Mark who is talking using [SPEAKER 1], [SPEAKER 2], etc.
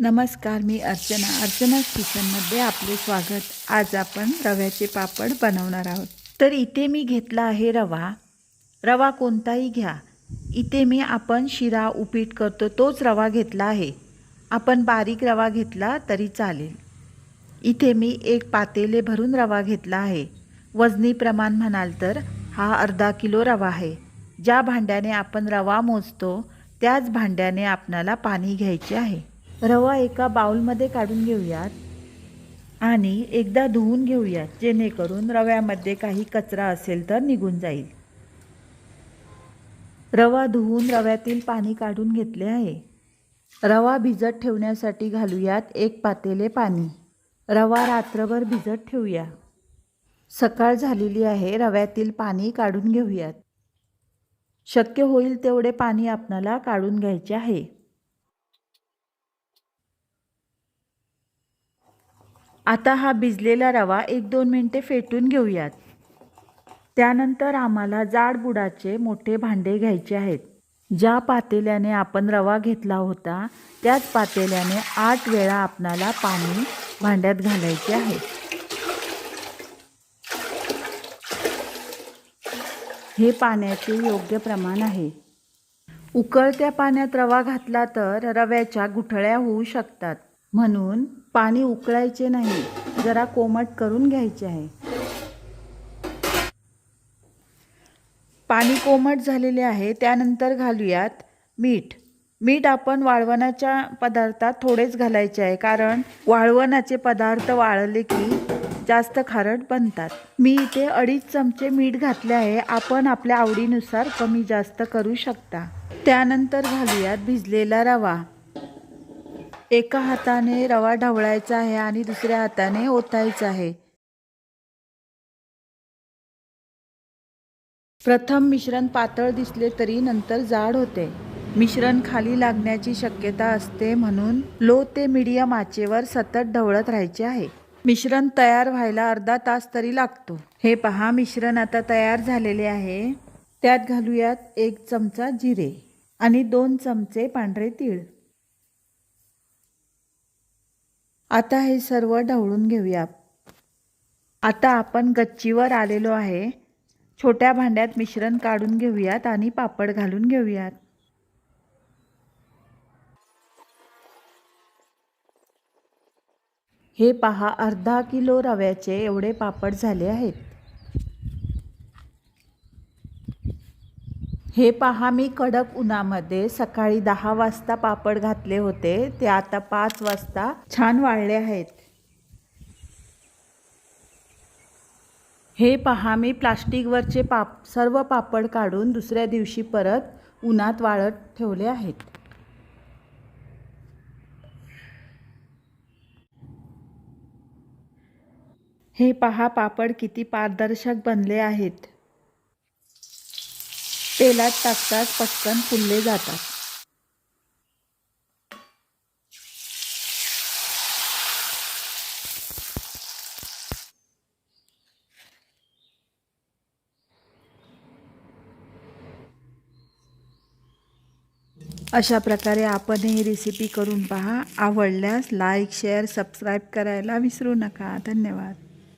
[SPEAKER 1] नमस्कार मी अर्चना. अर्चना किचनमध्ये आपले स्वागत. आज आपण रव्याचे पापड बनवणार आहोत. तर इथे मी घेतला आहे रवा. रवा कोणताही घ्या. इथे मी आपण शिरा उपीट करतो तोच रवा घेतला आहे. आपण बारीक रवा घेतला तरी चालेल. इथे मी एक पातेले भरून रवा घेतला आहे. वजनी प्रमाण म्हणाल तर हा अर्धा किलो रवा आहे. ज्या भांड्याने आपण रवा मोजतो त्याच भांड्याने आपणाला पाणी घ्यायचे आहे. रवा एका बाउलमध्ये काढून घेऊयात आणि एकदा धुवून घेऊयात जेणेकरून रव्यामध्ये काही कचरा असेल तर निघून जाईल. रवा धुवून रव्यातील पाणी काढून घेतले आहे. रवा भिजत ठेवण्यासाठी घालूयात एक पातेले पाणी. रवा रात्रभर भिजत ठेवूया. सकाळ झालेली आहे रव्यातील पाणी काढून घेऊयात. शक्य होईल तेवढे पाणी आपणाला काढून घ्यायचे आहे. आता हा भिजलेला रवा एक दोन मिनटे फेटून घेऊयात. त्यानंतर आम्हाला जाड बुडाचे मोठे भांडे घ्यायचे आहेत. ज्या पातेल्याने आपण रवा घेतला होता त्याच पातेल्याने आठ वेळा आपणाला पाणी भांड्यात घालायचे आहे. हे पाण्याचे योग्य प्रमाण आहे. उकळत्या पाण्यात रवा घातला तर रव्याच्या गुठळ्या होऊ शकतात. म्हणून पाणी उकळायचे नाही. जरा कोमट करून घ्यायचे आहे. पाणी कोमट झालेले आहे. त्यानंतर घालूयात मीठ. मीठ आपण वाळवणाच्या पदार्थात थोडेच घालायचे आहे. कारण वाळवणाचे पदार्थ वाळले की जास्त खारट बनतात. मी इथे अडीच चमचे मीठ घातले आहे. आपण आपल्या आवडीनुसार कमी जास्त करू शकता. त्यानंतर घालूयात भिजलेला रवा. एका हाताने रवा ढवळायचा आहे आणि दुसऱ्या हाताने ओतायचा आहे. प्रथम मिश्रण पातळ दिसले तरी नंतर जाड होते. मिश्रण खाली लागण्याची शक्यता असते म्हणून लो ते मीडियम आचेवर सतत ढवळत राहायचे आहे. मिश्रण तयार व्हायला अर्धा तास तरी लागतो. हे पहा मिश्रण आता तयार झालेले आहे. त्यात घालूयात एक चमचा जिरे आणि दोन चमचे पांढरे तीळ. आता हे सर्व ढवळून घेऊया. आता आपण गच्चीवर आलेलो आहे. छोट्या भांड्यात मिश्रण काढून घेऊयात आणि पापड घालून घेऊयात. हे पहा अर्धा किलो रव्याचे एवढे पापड झाले आहेत. हे पहा मी कडक उन्हामध्ये सकाळी दहा वाजता पापड घातले होते. ते आता पाच वाजता छान वाळले आहेत. हे पहा मी प्लास्टिकवरचे पाप सर्व पापड काढून दुसऱ्या दिवशी परत उन्हात वाळत ठेवले आहेत. हे पहा पापड किती पारदर्शक बनले आहेत. तेलात टाकताच पटकन फुलले जातात. अशा प्रकारे आपण ही रेसिपी करून पहा. आवडल्यास लाईक शेअर सबस्क्राईब करायला विसरू नका. धन्यवाद.